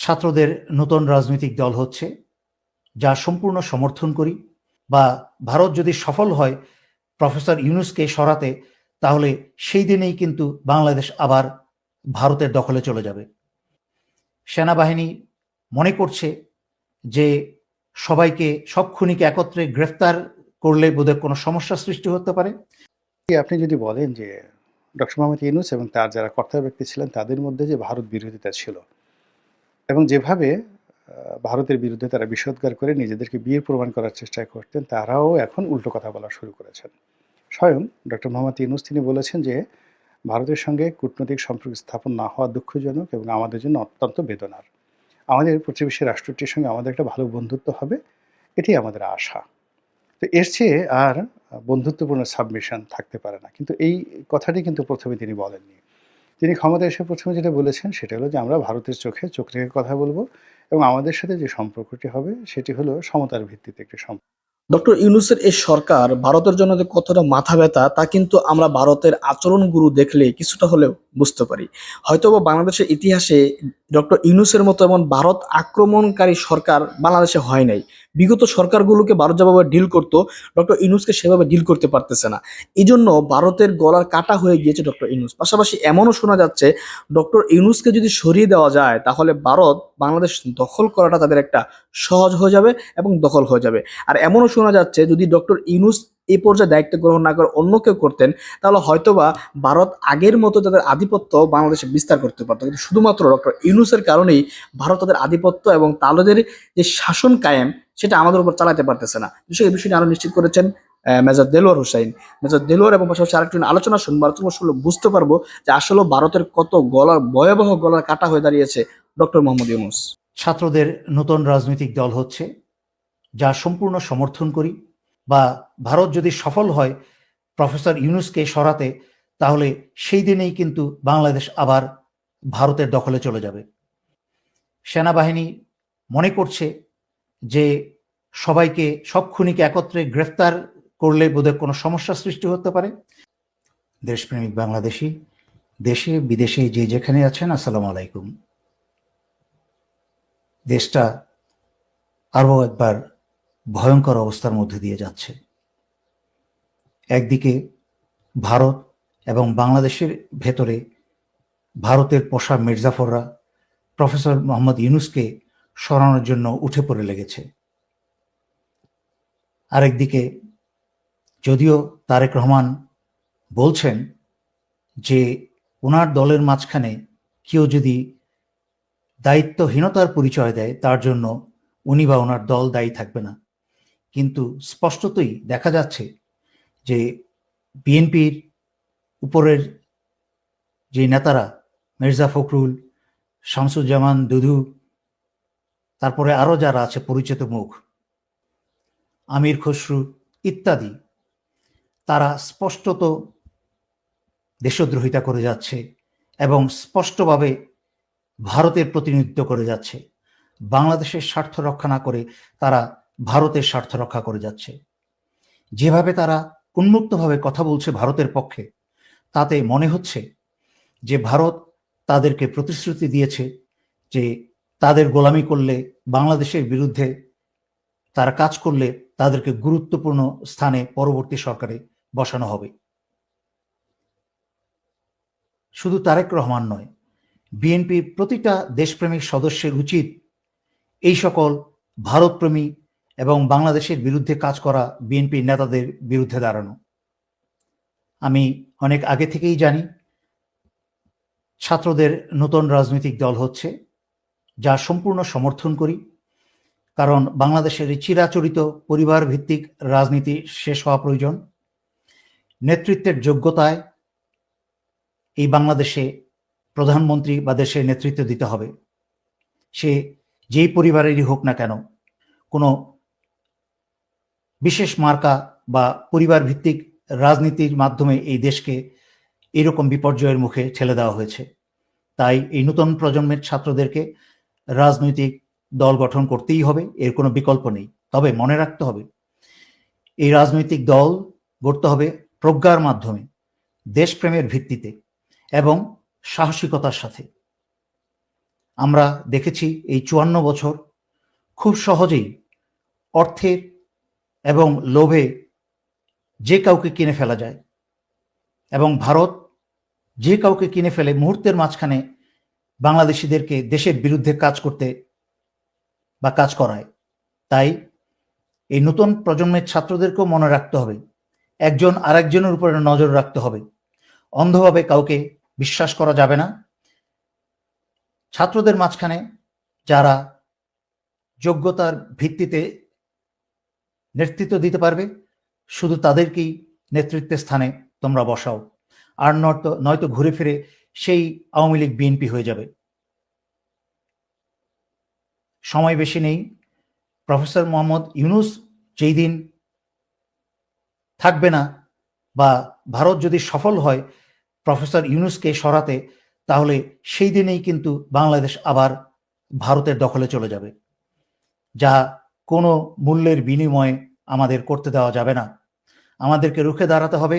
ছাত্রদের নতুন রাজনৈতিক দল হচ্ছে, যা সম্পূর্ণ সমর্থন করি বা ভারত যদি সফল হয় প্রফেসর ইউনুসকে সরাতে, তাহলে সেই দিনেই কিন্তু বাংলাদেশ আবার ভারতের দখলে চলে যাবে। সেনাবাহিনী মনে করছে যে সবাইকে, সব খুনিকে একত্রে গ্রেফতার করলে বোধহয় কোনো সমস্যা সৃষ্টি হতে পারে। আপনি যদি বলেন যে ডক্টর মোহাম্মদ ইউনুস এবং তার যারা কর্তা ব্যক্তি ছিলেন, তাদের মধ্যে যে ভারত বিরোধিতা ছিল এবং যেভাবে ভারতের বিরুদ্ধে তারা বিষোদ্গার করে নিজেদেরকে বিয়ের প্রমাণ করার চেষ্টা করতেন, তারাও এখন উল্টো কথা বলা শুরু করেছেন। স্বয়ং ডক্টর মোহাম্মদ ইউনুস তিনি বলেছেন যে, ভারতের সঙ্গে কূটনৈতিক সম্পর্ক স্থাপন না হওয়া দুঃখজনক এবং আমাদের জন্য অত্যন্ত বেদনার। আমাদের প্রতিবেশী রাষ্ট্রটির সঙ্গে আমাদের একটা ভালো বন্ধুত্ব হবে এটি আমাদের আশা। তো এর চেয়ে আর বন্ধুত্বপূর্ণ সাবমিশন থাকতে পারে না। কিন্তু এই কথাটি কিন্তু প্রথমে তিনি বলেননি। তিনি ক্ষমতা এসে প্রথমে যেটা বলেছেন সেটা হলো যে আমরা ভারতের চোখে চোখ রেখে কথা বলব এবং আমাদের সাথে যে সম্পর্কটি হবে সেটি হলো সমতার ভিত্তিতে একটি সম্পর্ক। ডক্টর ইউনুসের এই সরকার ভারতের জন্য যে কতটা মাথা ব্যথা, তা কিন্তু আমরা ভারতের আচরণ গুরু দেখলে কিছুটা হলেও বুঝতে পারি। হয়তোবা বাংলাদেশের ইতিহাসে ডক্টর ইউনুসের মতো এমন ভারত আক্রমণকারী সরকার বাংলাদেশে হয় নাই। বিগত সরকারগুলোকে ভারত যেভাবে ডিল করতো, ডক্টর ইউনুসকে সেভাবে ডিল করতে পারতেছে না। এই জন্য ভারতের গলার কাটা হয়ে গিয়েছে ডক্টর ইউনুস। পাশাপাশি এমনও শোনা যাচ্ছে, ডক্টর ইউনুসকে যদি সরিয়ে দেওয়া যায়, তাহলে ভারত বাংলাদেশ দখল করাটা তাদের একটা সহজ হয়ে যাবে এবং দখল হয়ে যাবে। আর এমনও শোনা যাচ্ছে, যদি ডক্টর ইউনুস এই পর্যায়ে দায়িত্ব গ্রহণ না করে অন্য কেউ করতেন, তাহলে হয়তোবা ভারত আগের মতো তাদের আধিপত্য বাংলাদেশে বিস্তার করতে পারতো। কিন্তু শুধুমাত্র ডক্টর ইউনুসের কারণেই ভারত তাদের আধিপত্য এবং তাদের যে শাসন কায়েম, সেটা আমাদের উপর চালাতে পারতেছে না। বিশেষ এই বিষয়টি আরও নিশ্চিত করেছেন মেজর দেলোয়ার হোসাইন। মেজর দেলোয়ার এবং পাশাপাশি আরেকটি আলোচনা শুনব, আলোচনা শুনলে বুঝতে পারব যে আসলে ভারতের কত গলার, ভয়াবহ গলার কাটা হয়ে দাঁড়িয়েছে ডক্টর মোহাম্মদ ইউনুস। ছাত্রদের নতুন রাজনৈতিক দল হচ্ছে যা সম্পূর্ণ সমর্থন করি বা ভারত যদি সফল হয় প্রফেসর ইউনুসকে সরাতে, তাহলে সেই দিনেই কিন্তু বাংলাদেশ আবার ভারতের দখলে চলে যাবে। সেনাবাহিনী মনে করছে যে সবাইকে, সব খুনিকে একত্রে গ্রেফতার করলে বোধহয় কোনো সমস্যা সৃষ্টি হতে পারে। দেশপ্রেমিক বাংলাদেশি, দেশে বিদেশে যে যেখানে আছেন, আসসালামু আলাইকুম। দেশটা আরও একবার ভয়ঙ্কর অবস্থার মধ্যে দিয়ে যাচ্ছে। একদিকে ভারত এবং বাংলাদেশের ভেতরে ভারতের পোষা মির্জাফররা প্রফেসর মোহাম্মদ ইউনুসকে সরানোর জন্য উঠে পড়ে লেগেছে। আরেকদিকে যদিও তারেক রহমান বলছেন যে ওনার দলের মাঝখানে কেউ যদি দায়িত্বহীনতার পরিচয় দেয়, তার জন্য উনি বা ওনার দল দায়ী থাকবে না। কিন্তু স্পষ্টতই দেখা যাচ্ছে যে বিএনপির উপরের যে নেতারা, মির্জা ফখরুল, শামসুজ্জামান দুধু তারপরে আরও যারা আছে, পরিচিত মুখ, আমির খসরু ইত্যাদি, তারা স্পষ্টত দেশদ্রোহিতা করে যাচ্ছে এবং স্পষ্টভাবে ভারতের প্রতিনিধিত্ব করে যাচ্ছে। বাংলাদেশের স্বার্থ রক্ষা না করে তারা ভারতের স্বার্থ রক্ষা করে যাচ্ছে। যেভাবে তারা উন্মুক্তভাবে কথা বলছে ভারতের পক্ষে, তাতে মনে হচ্ছে যে ভারত তাদেরকে প্রতিশ্রুতি দিয়েছে যে তাদের গোলামি করলে বাংলাদেশের বিরুদ্ধে তারা কাজ করলে তাদেরকে গুরুত্বপূর্ণ স্থানে পরবর্তী সরকারে বসানো হবে। শুধু তারেক রহমান নয়, বিএনপির প্রতিটা দেশপ্রেমিক সদস্যের উচিত এই সকল ভারতপ্রেমী এবং বাংলাদেশের বিরুদ্ধে কাজ করা বিএনপির নেতাদের বিরুদ্ধে দাঁড়ানো। আমি অনেক আগে থেকেই জানি, ছাত্রদের নতুন রাজনৈতিক দল হচ্ছে, যা সম্পূর্ণ সমর্থন করি, কারণ বাংলাদেশের চিরাচরিত পরিবার ভিত্তিক রাজনীতি শেষ হওয়া প্রয়োজন। নেতৃত্বের যোগ্যতায় এই বাংলাদেশে প্রধানমন্ত্রী বা দেশের নেতৃত্ব দিতে হবে। সে যেই পরিবারেরই হোক না কেন, কোনো বিশেষ মার্কা বা পরিবার ভিত্তিক রাজনীতির মাধ্যমে এই দেশকে এরকম বিপর্যয়ের মুখে ঠেলে দেওয়া হয়েছে। তাই এই নতুন প্রজন্মের ছাত্রদেরকে রাজনৈতিক দল গঠন করতেই হবে, এর কোনো বিকল্প নেই। তবে মনে রাখতে হবে, এই রাজনৈতিক দল গড়তে হবে প্রজ্ঞার মাধ্যমে, দেশপ্রেমের ভিত্তিতে এবং সাহসিকতার সাথে। আমরা দেখেছি এই চুয়ান্ন বছর খুব সহজেই অর্থের এবং লোভে যে কাউকে কিনে ফেলা যায় এবং ভারত যে কাউকে কিনে ফেলে মুহূর্তের মাঝখানে বাংলাদেশিদেরকে দেশের বিরুদ্ধে কাজ করতে বা কাজ করায়, তাই এই নতুন প্রজন্মের ছাত্রদেরকেও মনে রাখতে হবে। একজন আরেকজনের উপরে নজর রাখতে হবে। অন্ধভাবে কাউকে বিশ্বাস করা যাবে না। ছাত্রদের মাঝখানে যারা যোগ্যতার ভিত্তিতে নেতৃত্ব দিতে পারবে, শুধু তাদেরকেই নেতৃত্বের স্থানে তোমরা বসাও। আর নয়তো নয়তো ঘুরে ফিরে সেই আওয়ামী লীগ বিএনপি হয়ে যাবে। সময় বেশি নেই। প্রফেসর মোহাম্মদ ইউনুস যেই দিন থাকবে না বা ভারত যদি সফল হয় প্রফেসর ইউনুসকে সরাতে, তাহলে সেই দিনেই কিন্তু বাংলাদেশ আবার ভারতের দখলে চলে যাবে, যা কোনো মূল্যের বিনিময়ে আমাদের করতে দেওয়া যাবে না। আমাদেরকে রুখে দাঁড়াতে হবে।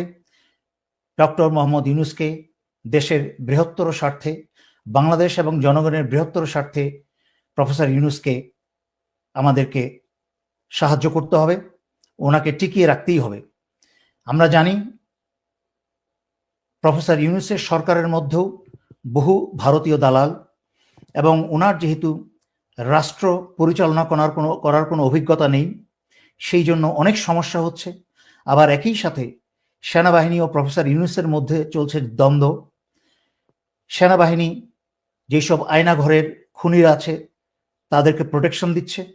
ডক্টর মোহাম্মদ ইউনুসকে দেশের বৃহত্তর স্বার্থে, বাংলাদেশ এবং জনগণের বৃহত্তর স্বার্থে প্রফেসর ইউনুসকে আমাদেরকে সাহায্য করতে হবে। ওনাকে টিকিয়ে রাখতেই হবে। আমরা জানি প্রফেসর ইউনুসের সরকারের মধ্যেও বহু ভারতীয় দালাল এবং ওনার যেহেতু রাষ্ট্র পরিচালনা করার কোনো করার কোনো অভিজ্ঞতা নেই। সেই জন্য অনেক সমস্যা হচ্ছে। আবার একই সাথে সেনাবাহিনী ও প্রফেসর ইউনুসের মধ্যে চলছে দ্বন্দ্ব। সেনাবাহিনী যেসব আয়নাঘরের খুনিরা আছে, তাদেরকে প্রোটেকশন দিচ্ছে।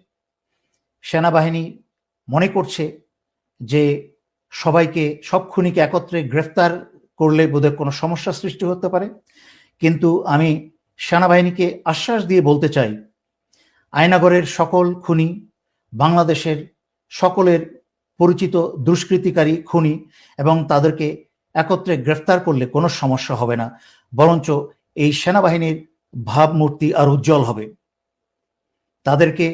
সেনাবাহিনী মনে করছে যে সবাইকে, সব খুনিকে একত্রে গ্রেফতার করলে বোধহয় কোনো সমস্যা সৃষ্টি হতে পারে। কিন্তু আমি সেনাবাহিনীকে আশ্বাস দিয়ে বলতে চাই আয়নাগরের সকল খুনি, বাংলাদেশের সকলের পরিচিত দুষ্কৃতিকারী খুনি এবং তাদেরকে একত্রে গ্রেফতার করলে কোনো সমস্যা হবে না, বরঞ্চ এই সেনাবাহিনীর ভাবমূর্তি আর উজ্জ্বল হবে। তাদেরকে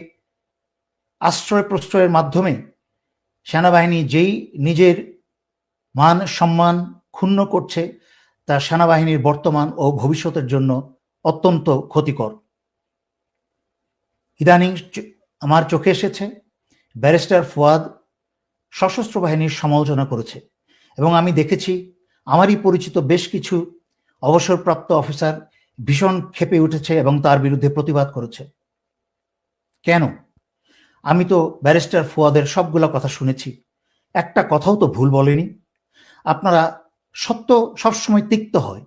আশ্রয় প্রশ্রয়ের মাধ্যমে সেনাবাহিনী যেই নিজের মান, সম্মান ক্ষুণ্ণ করছে, তা সেনাবাহিনীর বর্তমান ও ভবিষ্যতের জন্য অত্যন্ত ক্ষতিকর। ইদানিং আমার চোখে এসেছে, ব্যারিস্টার ফুয়াদ সশস্ত্র বাহিনীর সমালোচনা করেছে এবং আমি দেখেছি, আমারই পরিচিত বেশ কিছু অবসরপ্রাপ্ত অফিসার ভীষণ ক্ষেপে উঠেছে এবং তার বিরুদ্ধে প্রতিবাদ করেছে। কেন? আমি তো ব্যারিস্টার ফুয়াদের সবগুলা কথা শুনেছি। একটা কথাও তো ভুল বলেনি। আপনারা সত্য সবসময় তিক্ত হয়।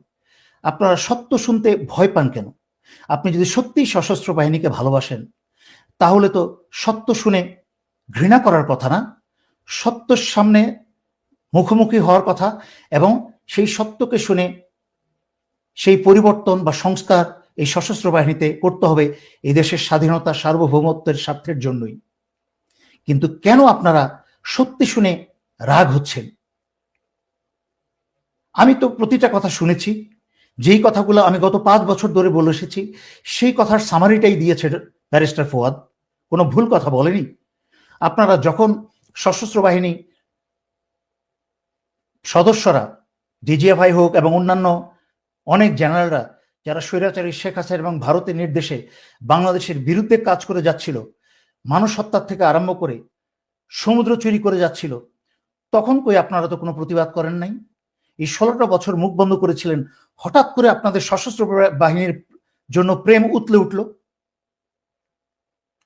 আপনারা সত্য শুনতে ভয় পান কেন? আপনি যদি সত্যিই সশস্ত্র বাহিনীকে ভালোবাসেন তাহলে তো সত্য শুনে ঘৃণা করার কথা না? সত্যর সামনে মুখোমুখি হওয়ার কথা এবং সেই সত্যকে শুনে সেই পরিবর্তন বা সংস্কার এই সশস্ত্র বাহিনীতে করতে হবে এই দেশের স্বাধীনতা, সার্বভৌমত্বের স্বার্থের জন্যই। কিন্তু কেন আপনারা সত্যি শুনে রাগ হচ্ছেন? আমি তো প্রতিটা কথা শুনেছি, যেই কথাগুলো আমি গত পাঁচ বছর ধরে বলে এসেছি, সেই কথার সামারিটাই দিয়েছে ব্যারিস্টার ফোয়াদ, কোনো ভুল কথা বলেনি? আপনারা যখন সশস্ত্র বাহিনী সদস্যরা, ডিজিএফআই হোক এবং অন্যান্য অনেক জেনারেলরা, যারা স্বৈরাচারী শেখ হাসিনা এবং ভারতের নির্দেশে বাংলাদেশের বিরুদ্ধে কাজ করে যাচ্ছিল, মানুষ হত্যার থেকে আরম্ভ করে সমুদ্র চুরি করে যাচ্ছিল, তখন কই আপনারা তো কোনো প্রতিবাদ করেন নাই? এই ষোলোটা বছর মুখ বন্ধ করেছিলেন, হঠাৎ করে আপনাদের সশস্ত্র বাহিনীর জন্য প্রেম উতলে উঠল?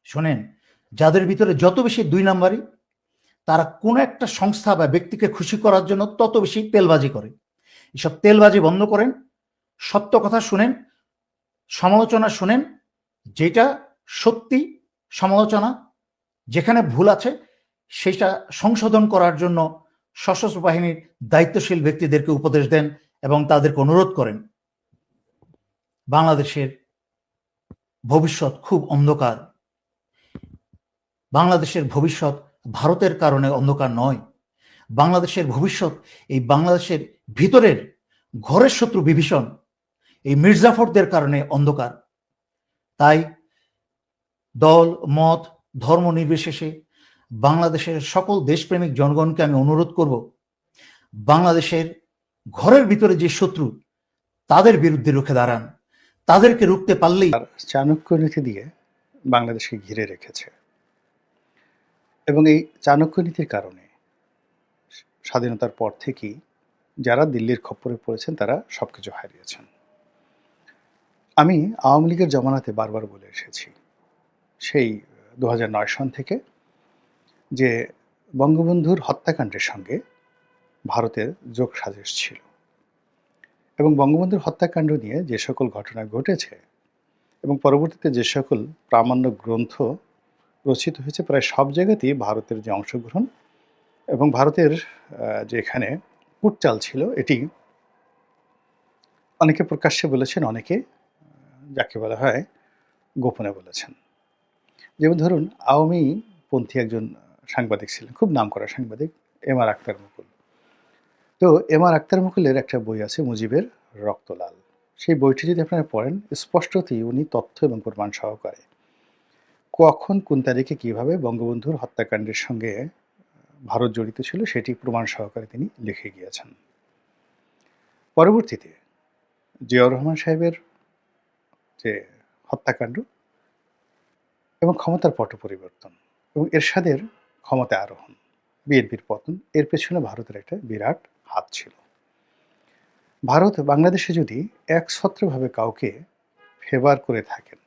শোনেন, যাদের ভিতরে যত বেশি দুই নাম্বারই, তারা কোনো একটা সংস্থা বা ব্যক্তিকে খুশি করার জন্য তত বেশি তেলবাজি করে। এসব তেলবাজি বন্ধ করেন, সত্য কথা শুনেন, সমালোচনা শুনেন, যেটা সত্যি সমালোচনা, যেখানে ভুল আছে, সেটা সংশোধন করার জন্য সশস্ত্র বাহিনীর দায়িত্বশীল ব্যক্তিদেরকে উপদেশ দেন এবং তাদেরকে অনুরোধ করেন। বাংলাদেশের ভবিষ্যৎ খুব অন্ধকার। বাংলাদেশের ভবিষ্যৎ ভারতের কারণে অন্ধকার নয়। বাংলাদেশের ভবিষ্যৎ, এই বাংলাদেশের ভিতরের ঘরের শত্রু বিভীষণ, এই মির্জাফরদের কারণে অন্ধকার। তাই দল, মত, ধর্ম নির্বিশেষে বাংলাদেশের সকল দেশপ্রেমিক জনগণকে আমি অনুরোধ করব, বাংলাদেশের ঘরের ভিতরে যে শত্রু, তাদের বিরুদ্ধে রুখে দাঁড়ান। তাদেরকে রুখতে পারলেই চাণক্য নীতি দিয়ে বাংলাদেশকে ঘিরে রেখেছে। এবং এই চাণক্য নীতির কারণে স্বাধীনতার পর থেকেই যারা দিল্লির খপ্পরে পড়েছেন, তারা সবকিছু হারিয়েছেন। আমি আওয়ামী লীগের জমানাতে বারবার বলে এসেছি, সেই দু হাজার নয় সন থেকে, যে বঙ্গবন্ধুর হত্যাকাণ্ডের সঙ্গে ভারতের যোগ সাজেশ ছিল এবং বঙ্গবন্ধুর হত্যাকাণ্ড নিয়ে যে সকল ঘটনা ঘটেছে এবং পরবর্তীতে যে সকল প্রামাণ্য গ্রন্থ রচিত হয়েছে প্রায় সব জায়গাতেই ভারতের যে অংশগ্রহণ এবং ভারতের যে এখানে কুটচাল ছিল, এটি অনেকে প্রকাশ্যে বলেছেন, অনেকে যাকে বলা হয় গোপনে বলেছেন। যেমন ধরুন, আওয়ামী পন্থী একজন সাংবাদিক ছিলেন, খুব নামকরা সাংবাদিক, এম আর আক্তার মুকুল। তো এম আর আক্তার মুকুলের একটা বই আছে, মুজিবের রক্তলাল। সেই বইটি যদি আপনারা পড়েন, স্পষ্টতই উনি তথ্য এবং প্রমাণ সহকারে কখন কোন তারিখে কীভাবে বঙ্গবন্ধুর হত্যাকাণ্ডের সঙ্গে ভারত জড়িত ছিল সেটি প্রমাণ সহকারে তিনি লিখে গিয়েছেন। পরবর্তীতে জিয়াউর রহমান সাহেবের যে হত্যাকাণ্ড এবং ক্ষমতার পট পরিবর্তন এবং এরশাদের ক্ষমতা আরোহণ, বিএনপির পতন, এর পেছনে ভারতের একটা বিরাট হাত ছিল। ভারত বাংলাদেশে যদি একছত্রভাবে কাউকে ফেভার করে থাকেন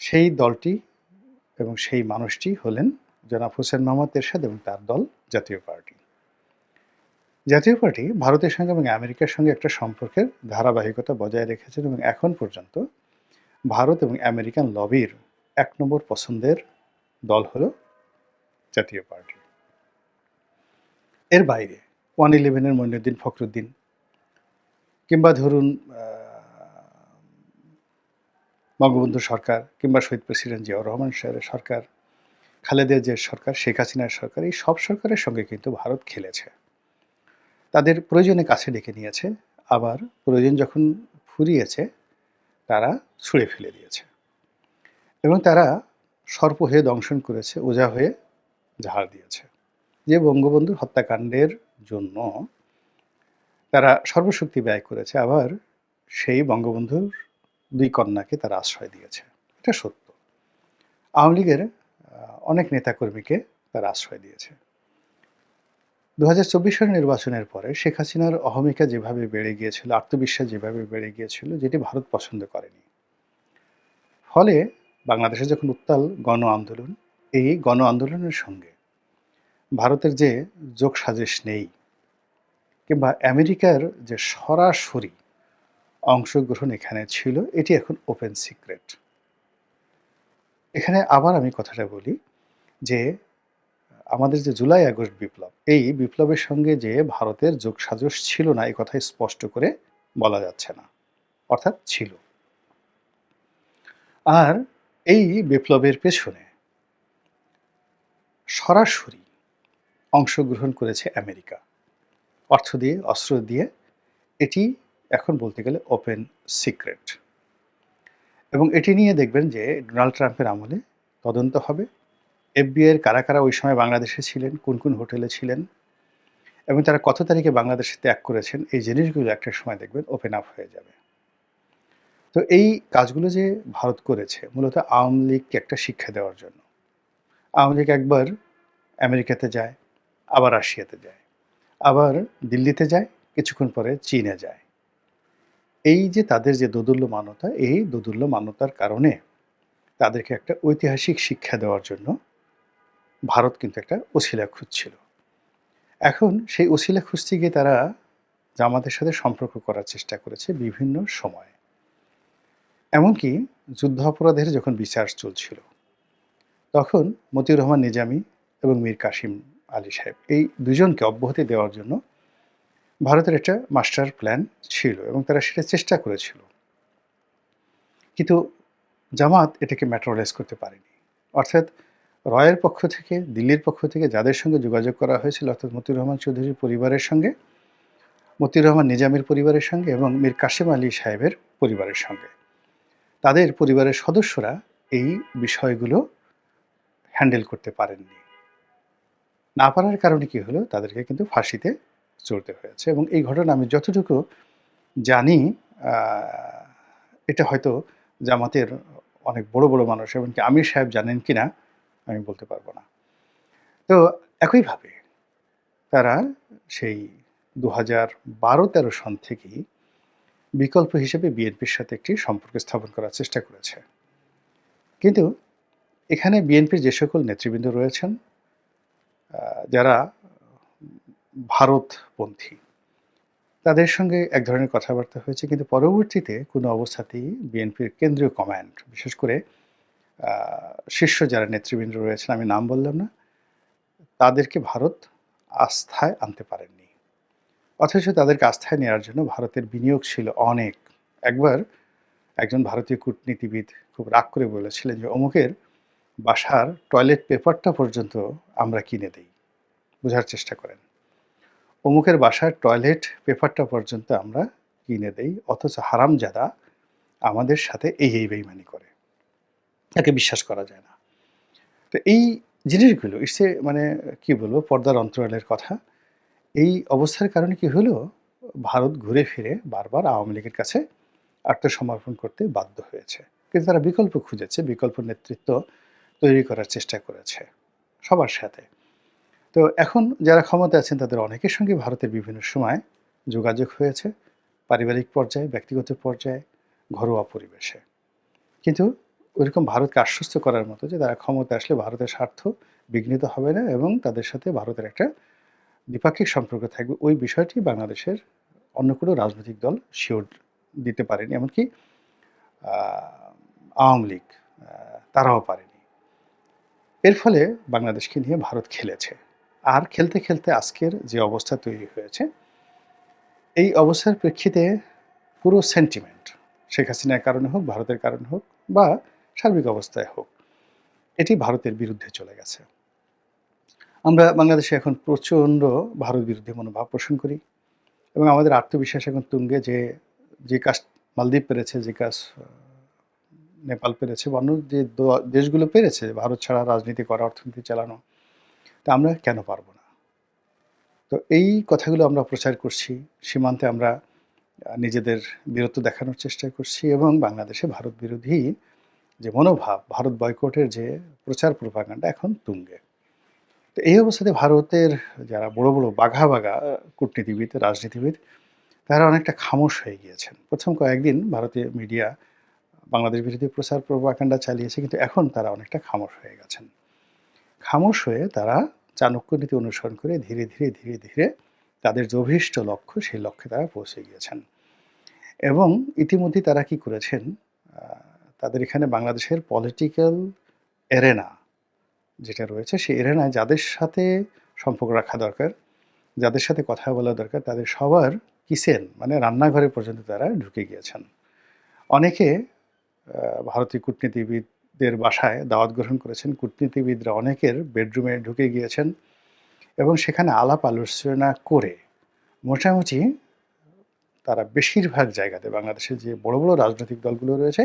সেই দলটি এবং সেই মানুষটি হলেন জনাব হোসেন মোহাম্মদ এরশাদ এবং তার দল জাতীয় পার্টি। জাতীয় পার্টি ভারতের সঙ্গে এবং আমেরিকার সঙ্গে একটা সম্পর্কের ধারাবাহিকতা বজায় রেখেছেন এবং এখন পর্যন্ত ভারত এবং আমেরিকান লবির এক নম্বর পছন্দের দল হল জাতীয় পার্টি। এর বাইরে ওয়ান ইলেভেনের মইনুদ্দিন ফখরুদ্দিন কিংবা ধরুন বঙ্গবন্ধু সরকার কিংবা শহীদ প্রেসিডেন্ট জিয়াউর রহমান সাহেবের সরকার, খালেদা যে সরকার, শেখ হাসিনার সরকার, এই সব সরকারের সঙ্গে কিন্তু ভারত খেলেছে। তাদের প্রয়োজনে কাছে ডেকে নিয়েছে, আবার প্রয়োজন যখন ফুরিয়েছে, তারা ছুঁড়ে ফেলে দিয়েছে। এবং তারা সর্প হয়ে দংশন করেছে ওঝা হয়ে ঝাড় দিয়েছে। যে বঙ্গবন্ধুর হত্যাকাণ্ডের জন্য তারা সর্বশক্তি ব্যয় করেছে, আবার সেই বঙ্গবন্ধুর দুই কন্যাকে তারা আশ্রয় দিয়েছে। এটা সত্য। আওয়ামী লীগের অনেক নেতাকর্মীকে তারা আশ্রয় দিয়েছে। দু হাজার চব্বিশ সালের নির্বাচনের পরে শেখ হাসিনার অহমিকা যেভাবে বেড়ে গিয়েছিল, আত্মবিশ্বাস যেভাবে বেড়ে গিয়েছিল, যেটি ভারত পছন্দ করেনি। ফলে বাংলাদেশে যখন উত্তাল গণ আন্দোলন, এই গণ আন্দোলনের সঙ্গে ভারতের যে যোগ সাজেশ নেই, কিংবা আমেরিকার যে সরাসরি অংশগ্রহণ এখানে ছিল। এটি এখন ওপেন সিক্রেট এখানে আবার আমি কথাটা বলি যে, আমাদের যে জুলাই আগস্ট বিপ্লব, এই বিপ্লবের সঙ্গে যে ভারতের যোগ সাজস ছিল না এই কথাই স্পষ্ট করে বলা যাচ্ছে না, অর্থাৎ ছিল। আর এই বিপ্লবের পেছনে সরাসরি অংশগ্রহণ করেছে আমেরিকা। অর্থ দিয়ে, অস্ত্র দিয়ে, এটি এখন বলতে গেলে ওপেন সিক্রেট এবং এটি নিয়ে দেখবেন যে ডোনাল্ড ট্রাম্পের আমলে তদন্ত হবে। এফবিআইয়ের কারা কারা ওই সময় বাংলাদেশে ছিলেন, কোন কোন হোটেলে ছিলেন, এবং তারা কত তারিখে বাংলাদেশে ত্যাগ করেছেন, এই জিনিসগুলো একটা সময় দেখবেন ওপেন আপ হয়ে যাবে। তো এই কাজগুলো যে ভারত করেছে, মূলত আওয়ামী লীগকে একটা শিক্ষা দেওয়ার জন্য। আওয়ামী লীগ একবার আমেরিকাতে যায়, আবার রাশিয়াতে যায়, আবার দিল্লিতে যায়, কিছুক্ষণ পরে চীনে যায়। এই যে তাদের যে দোদুল্য মান্যতা এই দোদুল্য মান্যতার কারণে তাদেরকে একটা ঐতিহাসিক শিক্ষা দেওয়ার জন্য ভারত কিন্তু একটা ওসিলা খুঁজছিল। এখন সেই ওসিলা খুঁজতে গিয়ে তারা জামাতের সাথে সম্পর্ক করার চেষ্টা করেছে বিভিন্ন সময়ে। এমনকি যুদ্ধাপরাধের যখন বিচার চলছিল, তখন মতিউর রহমান নিজামী এবং মীর কাসিম আলী সাহেব এই দুজনকে অব্যাহতি দেওয়ার জন্য ভারতের একটা মাস্টার প্ল্যান ছিল এবং তারা সেটা চেষ্টা করেছিল। কিন্তু জামাত এটাকে ম্যাটারালাইজ করতে পারেনি। অর্থাৎ রয়ের পক্ষ থেকে, দিল্লির পক্ষ থেকে যাদের সঙ্গে যোগাযোগ করা হয়েছিল, অর্থাৎ মতিউর রহমান চৌধুরীর পরিবারের সঙ্গে, মতিউর রহমান নিজামের পরিবারের সঙ্গে এবং মীর কাসিম আলী সাহেবের পরিবারের সঙ্গে। তাদের পরিবারের সদস্যরা এই বিষয়গুলো হ্যান্ডেল করতে পারেননি। না পারার কারণে কি হলো? তাদেরকে কিন্তু ফাঁসিতে চড়তে হয়েছে। এবং এই ঘটনা আমি যতটুকু জানি এটা হয়তো জামাতের অনেক বড় বড় মানুষ, এমনকি আমির সাহেব জানেন কি না, আমি বলতে পারব না। তো একইভাবে তারা সেই দু হাজার বারো তেরো সন থেকেই বিকল্প হিসেবে বিএনপির সাথে একটি সম্পর্ক স্থাপন করার চেষ্টা করেছে। কিন্তু এখানে বিএনপির যে সকল নেতৃবৃন্দ রয়েছেন যারা ভারতপন্থী। তাদের সঙ্গে এক ধরনের কথাবার্তা হয়েছে, কিন্তু পরবর্তীতে কোনো অবস্থাতেই বিএনপির কেন্দ্রীয় কমান্ড, বিশেষ করে শীর্ষ যারা নেতৃবৃন্দ রয়েছেন, আমি নাম বললাম না, তাদেরকে ভারত আস্থায় আনতে পারেননি। অথচ তাদেরকে আস্থায় নেওয়ার জন্য ভারতের বিনিয়োগ ছিল অনেক। একবার একজন ভারতীয় কূটনীতিবিদ খুব রাগ করে বলেছিলেন যে, অমুকের বাসার টয়লেট পেপারটা পর্যন্ত আমরা কিনে দেই। বোঝার চেষ্টা করেন। অমুকের বাসার টয়লেট পেপারটা পর্যন্ত আমরা কিনে দেই, অথচ হারামজাদা আমাদের সাথে এই এই বেইমানি করে। তাকে বিশ্বাস করা যায় না। তো এই জিনিসগুলো ইসে মানে কি বলব, পর্দার অন্তরালের কথা। এই অবস্থার কারণে কি হলো? ভারত ঘুরে ফিরে বারবার আওয়ামী লীগের কাছে আত্মসমর্পণ করতে বাধ্য হয়েছে। কিন্তু তারা বিকল্প খুঁজেছে, বিকল্প নেতৃত্ব তৈরি করার চেষ্টা করেছে সবার সাথে। তো এখন যারা ক্ষমতা আছেন, তাদের অনেকের সঙ্গে ভারতের বিভিন্ন সময় যোগাযোগ হয়েছে, পারিবারিক পর্যায়ে, ব্যক্তিগত পর্যায়ে, ঘরোয়া পরিবেশে। কিন্তু ওইরকম ভারতকে আশ্বস্ত করার মতো যে, তারা ক্ষমতা আসলে ভারতের স্বার্থ বিঘ্নিত হবে না এবং তাদের সাথে ভারতের একটা দ্বিপাক্ষিক সম্পর্ক থাকবে। ওই বিষয়টি বাংলাদেশের অন্য কোনো রাজনৈতিক দল শিওর দিতে পারেনি, এমনকি আওয়ামী লীগ তারাও পারেনি। এর ফলে বাংলাদেশকে নিয়ে ভারত খেলেছে। আর খেলতে খেলতে আজকের যে অবস্থা তৈরি হয়েছে, এই অবস্থার প্রেক্ষিতে পুরো সেন্টিমেন্ট শেখ হাসিনার কারণে হোক, ভারতের কারণে হোক বা সার্বিক অবস্থায় হোক, এটি ভারতের বিরুদ্ধে চলে গেছে। আমরা বাংলাদেশে এখন প্রচণ্ড ভারত বিরোধী মনোভাব পোষণ করি এবং আমাদের আত্মবিশ্বাস এখন তুঙ্গে যে যে কাজ মালদ্বীপ পেরেছে, যে কাজ, নেপাল পেরেছে বা অন্য যে দেশগুলো পেরেছে, ভারত ছাড়া রাজনীতি করা, অর্থনীতি চালানো তা আমরা কেন পারব না? তো এই কথাগুলো আমরা প্রচার করছি, সীমান্তে আমরা নিজেদের বীরত্ব দেখানোর চেষ্টা করছি এবং বাংলাদেশে ভারত বিরোধী যে মনোভাব, ভারত বয়কটের যে প্রচার প্রভাকাণ্ডা এখন তুঙ্গে। তো এই অবস্থাতে ভারতের যারা বড় বড় বাঘা বাঘা কূটনীতিবিদ, রাজনীতিবিদ, তারা অনেকটা খামোশ হয়ে গিয়েছেন। প্রথম কয়েকদিন ভারতীয় মিডিয়া বাংলাদেশ বিরোধী প্রচার প্রভাকাণ্ডা চালিয়েছে, কিন্তু এখন তারা অনেকটা খামোশ হয়ে গেছেন। খামোশ হয়ে তারা চাণক্য নীতি অনুসরণ করে ধীরে ধীরে ধীরে ধীরে তাদের যে অভীষ্ট লক্ষ্য, সেই লক্ষ্যে তারা পৌঁছে গিয়েছেন। এবং ইতিমধ্যে তারা কি করেছেন? তাদের এখানে বাংলাদেশের পলিটিক্যাল এরেনা যেটা রয়েছে, সেই এরেনায় যাদের সাথে সম্পর্ক রাখা দরকার, যাদের সাথে কথা বলা দরকার, তাদের সবার কিচেন মানে রান্নাঘরে পর্যন্ত তারা ঢুকে গিয়েছেন। অনেকে ভারতীয় ভারতীয় কূটনীতিবিদদের বাসায় দাওয়াত গ্রহণ করেছেন কূটনীতিবিদরা। অনেকের বেডরুমে ঢুকে গিয়েছেন এবং সেখানে আলাপ আলোচনা করে মোটামুটি তারা বেশিরভাগ জায়গাতে বাংলাদেশের যে বড় বড় রাজনৈতিক দলগুলো রয়েছে,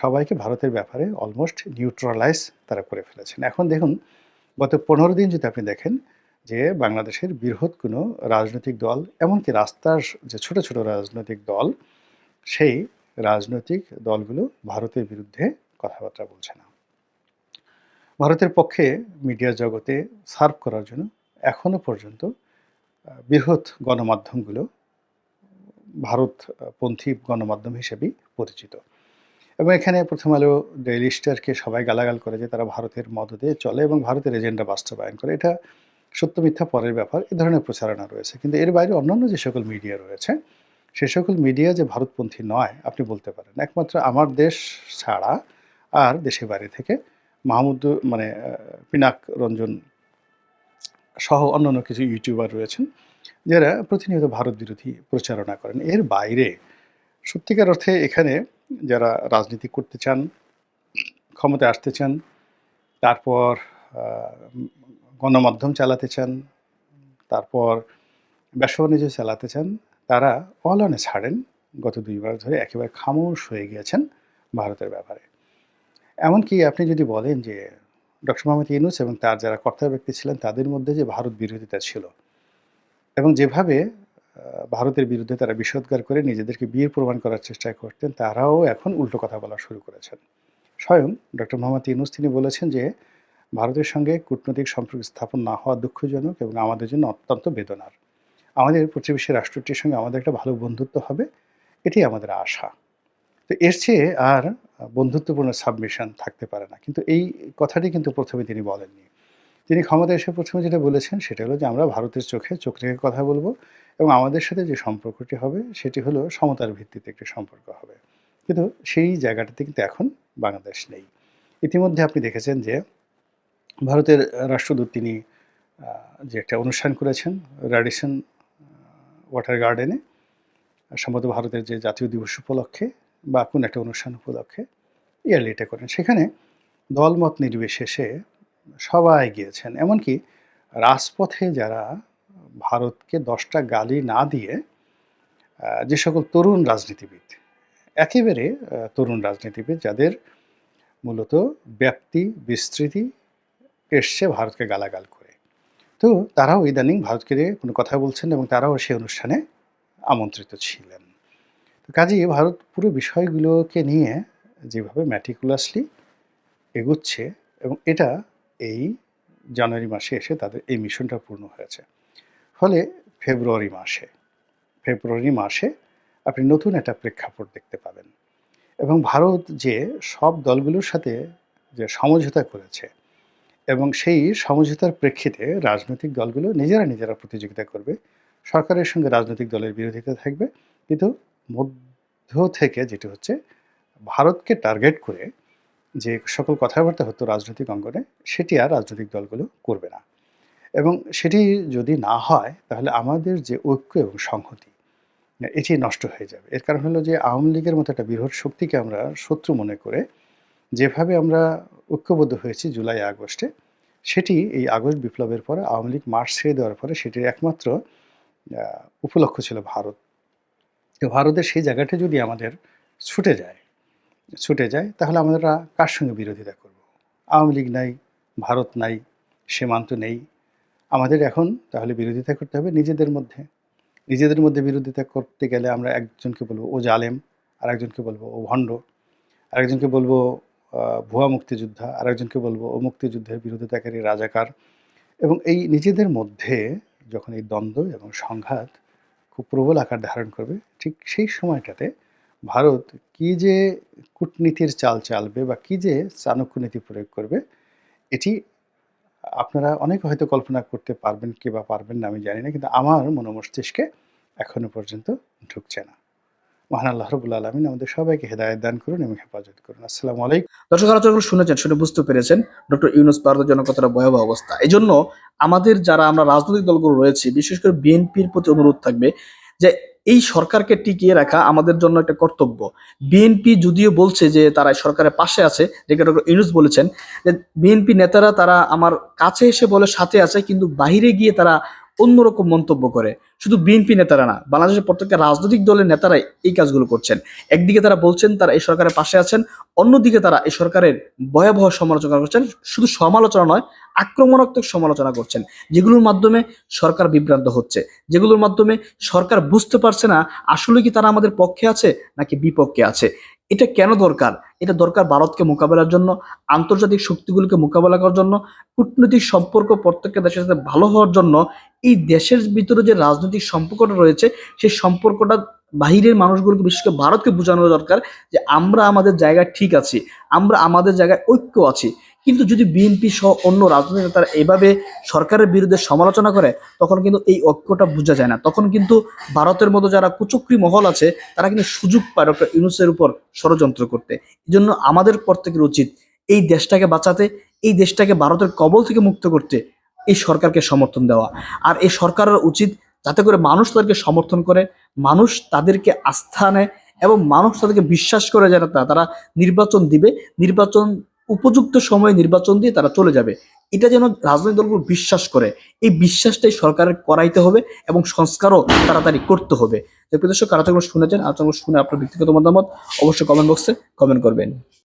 সবাইকে ভারতের ব্যাপারে অলমোস্ট নিউট্রালাইজ তারা করে ফেলেছেন। এখন দেখুন, গত পনেরো দিন যদি আপনি দেখেন যে বাংলাদেশের বৃহৎ কোনো রাজনৈতিক দল, এমনকি রাস্তার যে ছোট ছোট রাজনৈতিক দল, সেই রাজনৈতিক দলগুলো ভারতের বিরুদ্ধে কথাবার্তা বলছে না। ভারতের পক্ষে মিডিয়া জগতে সার্ভ করার জন্য এখনও পর্যন্ত বৃহৎ গণমাধ্যমগুলো ভারতপন্থী গণমাধ্যম হিসেবেই পরিচিত। এবং এখানে প্রথম আলো ডেইলি স্টারকে সবাই গালাগাল করে যে তারা ভারতের মদতে চলে এবং ভারতের এজেন্ডা বাস্তবায়ন করে। এটা সত্য মিথ্যা পরের ব্যাপার, এ ধরনের প্রচারণা রয়েছে। কিন্তু এর বাইরে অন্যান্য যে সকল মিডিয়া রয়েছে, সে সকল মিডিয়া যে ভারতপন্থী নয়, আপনি বলতে পারেন। একমাত্র আমার দেশ ছাড়া আর দেশের বাইরে থেকে মাহমুদ মানে পিনাক রঞ্জন সহ অন্যান্য কিছু ইউটিউবার রয়েছেন, যারা প্রতিনিয়ত ভারত বিরোধী প্রচারণা করেন। এর বাইরে সত্যিকার অর্থে এখানে যারা রাজনীতি করতে চান, ক্ষমতায় আসতে চান, তারপর গণমাধ্যম চালাতে চান, তারপর ব্যবসা বাণিজ্য চালাতে চান, তারা অলানে ছাড়েন। গত দুইবার ধরে একেবারে খামোশ হয়ে গিয়েছেন ভারতের ব্যাপারে। এমনকি আপনি যদি বলেন যে ডক্টর মোহাম্মদ ইউনুস এবং তার যারা কর্তা ব্যক্তি ছিলেন, তাদের মধ্যে যে ভারত বিরোধিতা ছিল এবং যেভাবে ভারতের বিরুদ্ধে তারা বিষোদ্গার করে নিজেদেরকে বীর প্রমাণ করার চেষ্টা করতেন, তারাও এখন উল্টো কথা বলা শুরু করেছেন। স্বয়ং ডক্টর মোহাম্মদ ইউনুস তিনি বলেছেন যে, ভারতের সঙ্গে কূটনৈতিক সম্পর্ক স্থাপন না হওয়া দুঃখজনক এবং আমাদের জন্য অত্যন্ত বেদনার। আমাদের প্রতিবেশী রাষ্ট্রটির সঙ্গে আমাদের একটা ভালো বন্ধুত্ব হবে এটি আমাদের আশা। তো এর চেয়ে আর বন্ধুত্বপূর্ণ সাবমিশন থাকতে পারে না। কিন্তু এই কথাটি কিন্তু প্রথমে তিনি বলেননি। তিনি ক্ষমতা এসে প্রথমে যেটা বলেছেন সেটা হলো যে, আমরা ভারতের চোখে চোখ রেখে কথা বলব এবং আমাদের সাথে যে সম্পর্কটি হবে সেটি হলো সমতার ভিত্তিতে একটি সম্পর্ক হবে। কিন্তু সেই জায়গাটাতে কিন্তু এখন বাংলাদেশ নেই। ইতিমধ্যে আপনি দেখেছেন যে, ভারতের রাষ্ট্রদূত তিনি যে একটা অনুষ্ঠান করেছেন র্যাডিসন ওয়াটার গার্ডেনে সম্ভবত ভারতের যে জাতীয় দিবস উপলক্ষে। বা কোন একটা অনুষ্ঠান উপলক্ষে ইয়ারলিটা করেন। সেখানে দলমত নির্বিশেষে সবাই গিয়েছেন। এমনকি রাজপথে যারা ভারতকে দশটা গালি না দিয়ে যে সকল তরুণ রাজনীতিবিদ, একেবারে তরুণ রাজনীতিবিদ যাদের মূলত ব্যাপ্তি, বিস্তৃতি এসছে ভারতকে গালাগাল করে। তো তারাও ইদানিং ভারতকে কোনো কথা বলছেন এবং তারাও সেই অনুষ্ঠানে আমন্ত্রিত ছিলেন। কাজেই ভারত পুরো বিষয়গুলোকে নিয়ে যেভাবে ম্যাটিকুলাসলি এগুচ্ছে এবং এটা এই জানুয়ারি মাসে এসে তাদের এই মিশনটা পূর্ণ হয়েছে। ফলে ফেব্রুয়ারি মাসে ফেব্রুয়ারি মাসে আপনি নতুন একটা প্রেক্ষাপট দেখতে পাবেন। এবং ভারত যে সব দলগুলোর সাথে যে সমঝোতা করেছে এবং সেই সমঝোতার প্রেক্ষিতে রাজনৈতিক দলগুলো নিজেরা নিজেরা প্রতিযোগিতা করবে। সরকারের সঙ্গে রাজনৈতিক দলের বিরোধিতা থাকবে। কিন্তু মধ্য থেকে যেটি হচ্ছে ভারতকে টার্গেট করে যে সকল কথাবার্তা হতো রাজনৈতিক অঙ্গনে, সেটি আর রাজনৈতিক দলগুলো করবে না। এবং সেটি যদি না হয়, তাহলে আমাদের যে ঐক্য এবং সংহতি, এটি নষ্ট হয়ে যাবে। এর কারণ হলো যে আওয়ামী লীগের মতো একটা বৃহৎ শক্তিকে আমরা শত্রু মনে করে যেভাবে আমরা ঐক্যবদ্ধ হয়েছি জুলাই, আগস্টে, সেটি এই আগস্ট বিপ্লবের পরে, আওয়ামী লীগ মার্চ ছেড়ে দেওয়ার পরে, সেটির একমাত্র উপলক্ষ ছিল ভারত। ভারতের সেই জায়গাটা যদি আমাদের ছুটে যায় ছুটে যায়, তাহলে আমরা কার সঙ্গে বিরোধিতা করব? আওয়ামী লীগ নাই, ভারত নাই, সীমান্ত নেই। আমাদের এখন তাহলে বিরোধিতা করতে হবে নিজেদের মধ্যে। নিজেদের মধ্যে বিরোধিতা করতে গেলে আমরা একজনকে বলব ও জালেম আর একজনকে বলব ও ভণ্ড, আরেকজনকে বলব ভুয়া মুক্তিযোদ্ধা, আরেকজনকে বলব ও মুক্তিযুদ্ধের বিরোধিতাকারী রাজাকার। এবং এই নিজেদের মধ্যে যখন এই দ্বন্দ্ব এবং সংঘাত খুব প্রবল আকার ধারণ করবে। ঠিক সেই সময়টাতে ভারত কি যে কূটনীতির চাল চালবে বা কি যে চাণক্য নীতি প্রয়োগ করবে, এটি আপনারা অনেক হয়তো কল্পনা করতে পারবেন কি বা পারবেন না, আমি জানি না, কিন্তু আমার মনোমস্তিষ্কে এখনও পর্যন্ত ঢুকছে না। মহান আল্লাহ রবুল্লা আলমিন আমাদের সবাইকে হেদায়ত দান করুন এবং হেফাজত করুন। আসসালামু আলাইকুম। দর্শক আলোচনাগুলো শুনেছেন, শুনে বুঝতে পেরেছেন, ডক্টর ইউনুস ভারতের জন্য কতটা ভয়াবহ অবস্থা। এই জন্য আমাদের যারা আমরা রাজনৈতিক দলগুলো রয়েছে, বিশেষ করে বিএনপির প্রতি অনুরোধ থাকবে যে এই সরকারকে টিকিয়ে রাখা আমাদের জন্য একটা কর্তব্য। বিএনপি যদিও বলছে যে তারা সরকারের পাশে আছে যেটা ডক্টর ইউনুস বলেছেন যে বিএনপি নেতারা তারা আমার কাছে এসে বলে সাথে আছে, কিন্তু বাইরে গিয়ে তারা অন্যরকম মন্তব্য করে। শুধু বিএনপি নেতারা না, বাংলাদেশের প্রত্যেকটা রাজনৈতিক দলের নেতারাই এই কাজগুলো করছেন। একদিকে তারা বলছেন তারা এই সরকারের পাশে আছেন, অন্যদিকে তারা এই সরকারের ভয়াবহ সমালোচনা করছেন। শুধু সমালোচনা নয়, আক্রমণাত্মক সমালোচনা করছেন, যেগুলোর মাধ্যমে সরকার বিভ্রান্ত হচ্ছে, যেগুলোর মাধ্যমে সরকার বুঝতে পারছে না আসলে কি তারা আমাদের পক্ষে আছে নাকি বিপক্ষে আছে। এটা কেন দরকার? এটা দরকার ভারতকে মোকাবেলার জন্য, আন্তর্জাতিক শক্তিগুলোকে মোকাবেলা করার জন্য, কূটনৈতিক সম্পর্ক প্রত্যেকটা দেশের সাথে ভালো হওয়ার জন্য, এই দেশের ভিতরে যে রাজনৈতিক সম্পর্কটা রয়েছে, সেই সম্পর্কটা বাহিরের মানুষগুলোকে, বিশেষ করে ভারতকে বোঝানো দরকার যে আমরা আমাদের জায়গায় ঠিক আছি, আমরা আমাদের জায়গায় ঐক্য আছি। কিন্তু যদি বিএনপি সহ অন্য রাজনৈতিক নেতারা এভাবে সরকারের বিরুদ্ধে সমালোচনা করে, তখন কিন্তু এই ঐক্যটা বোঝা যায় না। তখন কিন্তু ভারতের মতো যারা কুচক্রী মহল আছে, তারা কিন্তু সুযোগ পায় ডক্টর ইউনুসের উপর ষড়যন্ত্র করতে। এই জন্য আমাদের প্রত্যেকের উচিত এই দেশটাকে বাঁচাতে, এই দেশটাকে ভারতের কবল থেকে মুক্ত করতে, এই সরকারকে সমর্থন দেওয়া। আর এই সরকারের উচিত যাতে করে মানুষ তাদেরকে সমর্থন করে, মানুষ তাদেরকে আস্থা নেয় এবং মানুষ তাদেরকে বিশ্বাস করে যারা তারা নির্বাচন দিবে। নির্বাচন উপযুক্ত সময়ে নির্বাচন দিয়ে তারা চলে যাবে। এটা যেন রাজনৈতিক দলগুলো বিশ্বাস করে। এই বিশ্বাসটাই সরকারের করাইতে হবে এবং সংস্কারও তাড়াতাড়ি করতে হবে। দর্শক আলোচনাগুলো শুনেছেন আলোচনাগুলো শুনে আপনার ব্যক্তিগত মতামত অবশ্যই কমেন্ট বক্সে কমেন্ট করবেন।